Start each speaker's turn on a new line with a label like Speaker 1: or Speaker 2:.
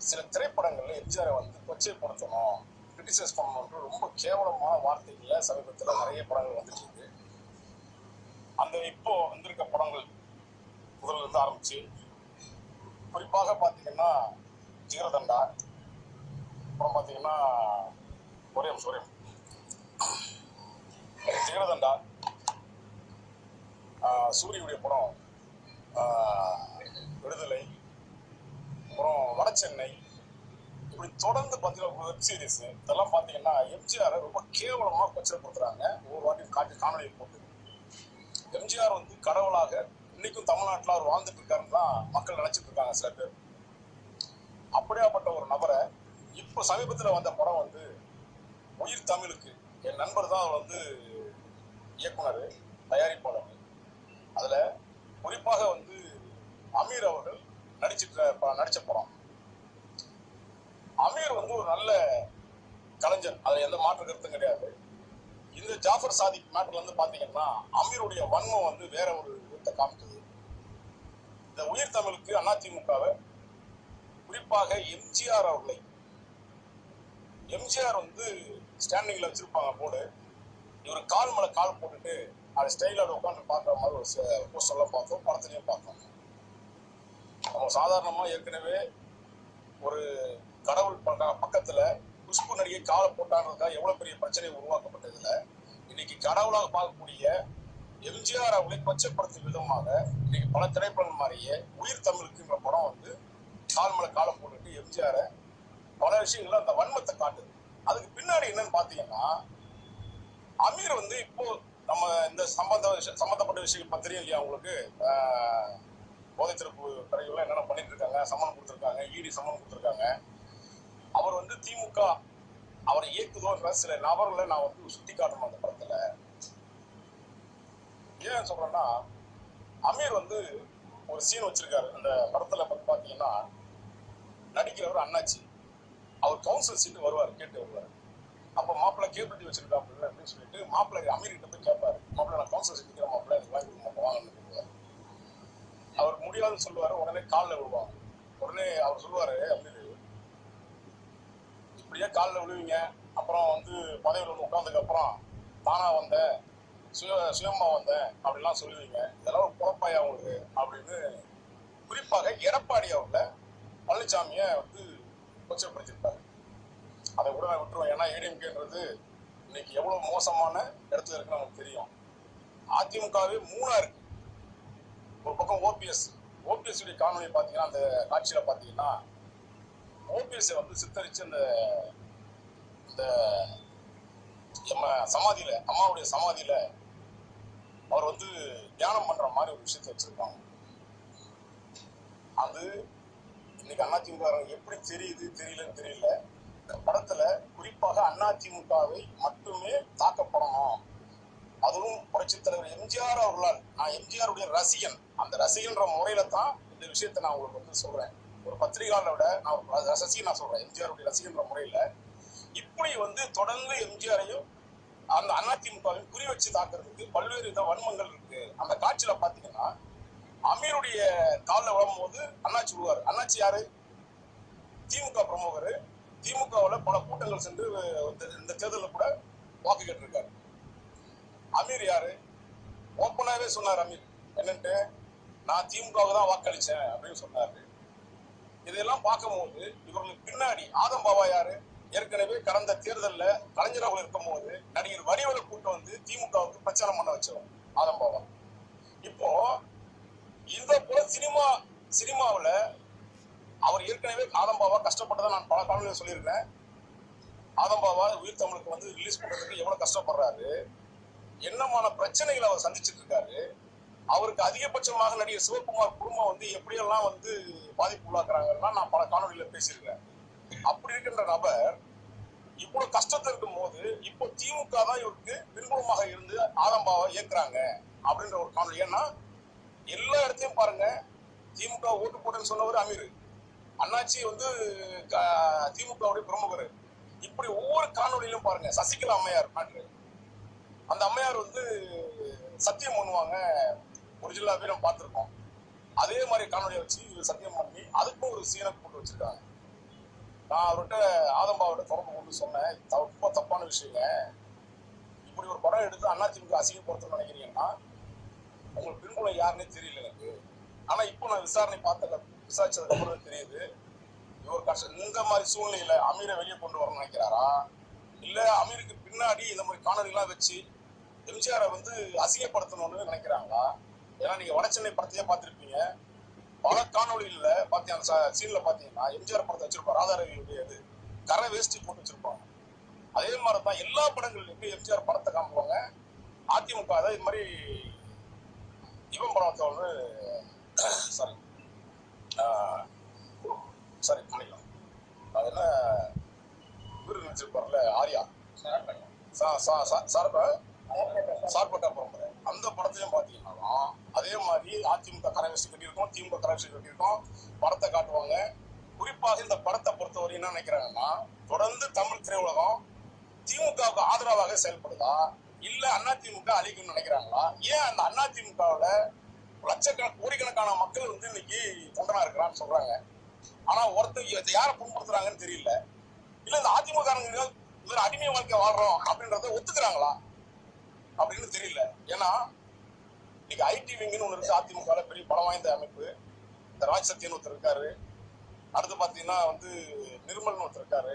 Speaker 1: சில திரைப்படங்கள்ல எம்ஜிஆரை வந்து கொச்சைப்படுத்தணும் கிரிட்டிசைஸ் பண்ணணும்ன்ற ரொம்ப கேவலமான வார்த்தைகள்ல சமீபத்தில் நிறைய படங்கள் வந்துட்டு இருக்கு. அந்த இப்போ வந்திருக்க படங்கள் முதல்ல இருந்து ஆரம்பிச்சு குறிப்பாக பார்த்தீங்கன்னா ஜீரதண்டா அப்புறம் பார்த்தீங்கன்னா ஒரே நிமிஷம், ஒரே சூரியனுடைய சூரியுடைய படம் விடுதலை அப்புறம் வட சென்னை இப்படி தொடர்ந்து பார்த்தீங்கன்னா வெப் சீரிஸ் இதெல்லாம் பார்த்தீங்கன்னா எம்ஜிஆர் ரொம்ப கேவலமாக கொச்சப்படுத்துறாங்க ஒவ்வொரு வாட்டியும் காட்டி காணொலியை போட்டு. எம்ஜிஆர் வந்து கடவுளாக இன்னைக்கும் தமிழ்நாட்டில் அவர் வாழ்ந்துட்டு இருக்காருன்னு தான் மக்கள் நினைச்சிட்டு இருக்காங்க சில பேர். அப்படியாப்பட்ட ஒரு நபரை இப்போ சமீபத்தில் வந்த படம் வந்து உயிர் தமிழுக்கு. என் நண்பர் தான் அவர் வந்து இயக்குனர் தயாரிப்பாளர். அதில் குறிப்பாக வந்து அமீர் அவர்கள் நடிச்சிட்டு நடிச்ச படம். அமீர் வந்து ஒரு நல்ல கலைஞர். அதுல எந்த மாற்று கருத்தும் கிடையாது. இந்த ஜாஃபர் சாதிக் மேட்டர்ல இருந்து பாத்தீங்கன்னா அமீருடைய வன்மம் வந்து வேற ஒரு விதத்தை காமிச்சது இந்த உயிர் தமிழுக்கு அதிமுகவை குறிப்பாக எம்ஜிஆர் அவர்களை. எம்ஜிஆர் வந்து ஸ்டாண்டிங்ல வச்சிருப்பாங்க போர்டு. இவர் கால் மேல கால் போட்டுட்டு அது ஸ்டைலோட உட்காந்து பார்க்குற மாதிரி ஒரு போஸ்டர்லாம் பார்த்தோம் படத்துலயும் பார்த்தோம். அவங்க சாதாரணமா ஏற்கனவே ஒரு கடவுள் பக்க- பக்கத்துல குஷ்பு நடிகை காலை போட்டான்றதுக்காக எவ்வளவு பெரிய பிரச்சனை உருவாக்கப்பட்டதுல இன்னைக்கு கடவுளாக பார்க்கக்கூடிய எம்ஜிஆர் அவர்களை கொச்சப்படுத்தும் விதமாக இன்னைக்கு பல திரைப்படங்கள் மாதிரியே உயிர் தமிழுக்குன்ற படம் வந்து கால் மேல காலை போட்டுட்டு எம்ஜிஆரை பல விஷயங்கள்ல அந்த வன்மத்தை காட்டுது. அதுக்கு பின்னாடி என்னன்னு பாத்தீங்கன்னா அமீர் வந்து இப்போ நம்ம இந்த சம்பந்த சம்பந்தப்பட்ட விஷயங்கள் பத்தி இல்லையா உங்களுக்கு? போதைத்திருப்பு போதைத் தடுப்பு கடைகள்லாம் என்னென்ன பண்ணிட்டு இருக்காங்க சம்மன் கொடுத்துருக்காங்க இடி சம்மன் கொடுத்துருக்காங்க. அவர் வந்து திமுக அவரை இயக்குதோன்ற சில நபர்களை நான் வந்து சுட்டி காட்டணும் அந்த படத்துல. ஏன் சொல்றேன்னா அமீர் வந்து ஒரு சீன் வச்சிருக்காரு. அந்த படத்துல பாத்தீங்கன்னா நடிக்கிறவர் அண்ணாச்சி. அவர் கவுன்சில் சீட்டு வருவார் கேட்டு வருவார். அப்ப மாப்பிள்ள கேபிள் வச்சிருக்காப்புல அப்படின்னு சொல்லிட்டு மாப்பிள்ளை அமீர் கிட்ட போய் கேட்பாரு மாப்பிள்ள நான் கவுன்சில் சீட்டு மாப்பிள்ள எனக்கு வாங்கி கொடுங்க வாங்கன்னு சொல்லுவார் அவர் முடியாதுன்னு சொல்லுவாரு உடனே காலில் விழுவாங்க. உடனே அவர் சொல்லுவாரு அப்படின்னு இப்படியே காலில் விழுவீங்க. அப்புறம் வந்து பதவியில் வந்து உட்காந்துக்கு அப்புறம் தானா வந்தேன் சுய சுயமா வந்தேன் அப்படிலாம் சொல்லுவீங்க. இதெல்லாம் ஒரு குழப்பாயா உங்களுக்கு? அப்படின்னு குறிப்பாக எடப்பாடி அவர்களை பழனிசாமியை வந்து கொச்சப்படுத்திருப்பாரு அதை கூட நான் விட்டுருவேன். ஏன்னா ஏடிஎம்கேன்றது இன்னைக்கு எவ்வளவு மோசமான இடத்துல இருக்குன்னு நமக்கு தெரியும். அதிமுகவே மூணா இருக்கு. ஒரு பக்கம் ஓபிஎஸ் ஓபிஎஸ் உடைய காணொலி பாத்தீங்கன்னா அந்த காட்சியில பாத்தீங்கன்னா ஓபிஎஸ் வந்து சித்தரிச்சு அந்த இந்த நம்ம சமாதியில அம்மாவுடைய சமாதியில அவர் வந்து தியானம் பண்ற மாதிரி ஒரு விஷயத்தை வச்சிருக்காங்க. அது இன்னைக்கு அதிமுக எப்படி தெரியுது தெரியலன்னு தெரியல. படத்துல குறிப்பாக அதிமுகவை மட்டுமே தாக்கப்படணும். அதுவும் புரட்சித் தலைவர் எம்ஜிஆர் அவர்களால். நான் எம்ஜிஆருடைய ரசிகன். அந்த ரசிகன்ற முறையில தான் இந்த விஷயத்தை நான் உங்களுக்கு வந்து சொல்றேன். ஒரு பத்திரிகையாளரை விட நான் ஒரு ரசிகன் நான் சொல்றேன். எம்ஜிஆருடைய ரசிகன்ற முறையில இப்படி வந்து தொடர்ந்து எம்ஜிஆரையும் அந்த அதிமுகவையும் குறி வச்சு தாக்குறதுக்கு பல்வேறு வித வன்மங்கள் இருக்கு. அந்த காட்சியில பாத்தீங்கன்னா அமீருடைய காலில் விழும்போது அண்ணாச்சி விழுவார். அண்ணாச்சி யாரு? திமுக பிரமுகர். திமுகவில் பல கூட்டங்கள் சென்று இந்த தேர்தலில் கூட வாக்கு கேட்டிருக்காரு. அமீர் யாரு? ஓப்பனாவே சொன்னார் அமீர். என்னன்ட்டு நான் திமுகவுக்கு தான் வாக்களிச்சேன் அப்படின்னு சொன்னாரு. இதெல்லாம் பார்க்கும்போது இவர்களுக்கு பின்னாடி ஆதம் பாபா யாரு? ஏற்கனவே கடந்த தேர்தலில் கலைஞரவர்கள் இருக்கும் இருக்கும்போது நடிகர் வடிவலை கூட்டம் வந்து திமுகவுக்கு பிரச்சாரம் பண்ண வச்சவர் ஆதம் பாபா. இப்போ இந்த போல சினிமா சினிமாவில் அவர் ஏற்கனவே ஆதம்பாவா கஷ்டப்பட்டதை நான் பல காலங்களில் சொல்லியிருக்கேன். ஆதம்பாவா உயிர் தமிழுக்கு வந்து ரிலீஸ் பண்றதுக்கு எவ்வளவு கஷ்டப்படுறாரு? என்னமான பிரச்சனைகளை அவர் சந்திச்சுட்டு இருக்காரு. அவருக்கு அதிகபட்சமாக நடிகர் சிவகுமார் குடும்பம் வந்து எப்படியெல்லாம் வந்து பாதிப்பு உள்ளாக்குறாங்கன்னா நான் பல காணொலியில பேசியிருக்கேன். அப்படி இருக்கின்ற நபர் இவ்வளவு கஷ்டத்தை இருக்கும் போது இப்போ திமுக தான் இவருக்கு பின்புலமாக இருந்து ஆதம்பாவை இயக்குறாங்க அப்படின்ற ஒரு காணொலி. ஏன்னா எல்லா இடத்தையும் பாருங்க திமுக ஓட்டு போட்டேன்னு சொன்னவர் அமீர். அண்ணாச்சி வந்து க- திமுகவுடைய பிரமுகர். இப்படி ஒவ்வொரு காணொலியிலும் பாருங்க சசிகலா அம்மையார் பாட்டு. அந்த அம்மையார் வந்து சத்தியம் பண்ணுவாங்க. ஒரிஜினலாகவே நம்ம பார்த்துருக்கோம். அதே மாதிரி காணொலியை வச்சு சத்தியம் பண்ணி அதுக்கும் ஒரு சீனை போட்டு வச்சிருக்காங்க. நான் அவர்கிட்ட ஆதம்பாவோட தொடர்பு கொண்டு சொன்னேன். தப்பா தப்பான விஷயங்க. இப்படி ஒரு படம் எடுத்து அதிமுக அசிங்கப்படுத்தணும்னு நினைக்கிறீங்கன்னா உங்களுக்கு பின்புலம் யாருன்னே தெரியல எனக்கு. ஆனா இப்போ நான் விசாரணை பார்த்த விசாரிச்சதுக்கு அப்புறம் தெரியுது. இவர் கஷ்டம் இந்த மாதிரி சூழ்நிலையில அமீரை வெளியே கொண்டு வரணும்னு நினைக்கிறாரா? இல்ல அமீருக்கு பின்னாடி இந்த மாதிரி காணொலிலாம் வச்சு எம்ஜிஆரை வந்து அசிங்கப்படுத்தணும்னு நினைக்கிறாங்களா? ஏன்னா நீங்க வடசென்னை படத்தையே பார்த்திருப்பீங்க. பல காணொளிகள்ல பாத்தீங்க சீன்ல பாத்தீங்கன்னா எம்ஜிஆர் படத்தை வச்சிருப்பாங்க ராதாரவியுடைய இது. கரை வேஷ்டி போட்டு வச்சிருப்பாங்க. அதே மாதிரி தான் எல்லா படங்கள்லயுமே எம்ஜிஆர் படத்தை காமிப்பாங்க. அதிமுக அதாவது இது மாதிரி இவன் படத்தை வந்து சாரி சாரி பண்ணிக்கலாம். அது என்ன விருது வச்சிருப்பார்ல ஆர்யா. சா- சா- சா- சார்ப சார்பட்டா பரம்பரை அந்த படத்திலையும் பாத்தீங்கன்னா அதே மாதிரி அதிமுக கரவேசி கட்டியிருக்கோம் திமுக கரவேசி கட்டியிருக்கோம். படத்தை காட்டுவாங்க. குறிப்பாக இந்த படத்தை பொறுத்தவரை என்ன நினைக்கிறாங்கன்னா தொடர்ந்து தமிழ் திரையுலகம் திமுகவுக்கு ஆதரவாக செயல்படுதா? இல்ல அதிமுக அழிக்கும்னு நினைக்கிறாங்களா? ஏன் அந்த அதிமுகவுல லட்சக்கணக்கு கோடிக்கணக்கான மக்கள் வந்து இன்னைக்கு தொண்டனா இருக்கிறான்னு சொல்றாங்க. ஆனா ஒருத்தர் யாரை புண்படுத்துறாங்கன்னு தெரியல. இல்ல இந்த அதிமுக இவர் அடிமை வாழ்க்கை வாழ்றோம் அப்படின்றத ஒத்துக்கிறாங்களா? அப்படின்னு தெரியல. ஏன்னா இன்னைக்கு ஐடி விங்னு ஒண்ணு இருக்கு. அதிமுக பெரிய பலம் வாய்ந்த அமைப்பு. இந்த ராஜ் சத்யன் ஒருத்தர் இருக்காரு. அடுத்து பாத்தீங்கன்னா வந்து நிர்மல்னு ஒருத்தர் இருக்காரு.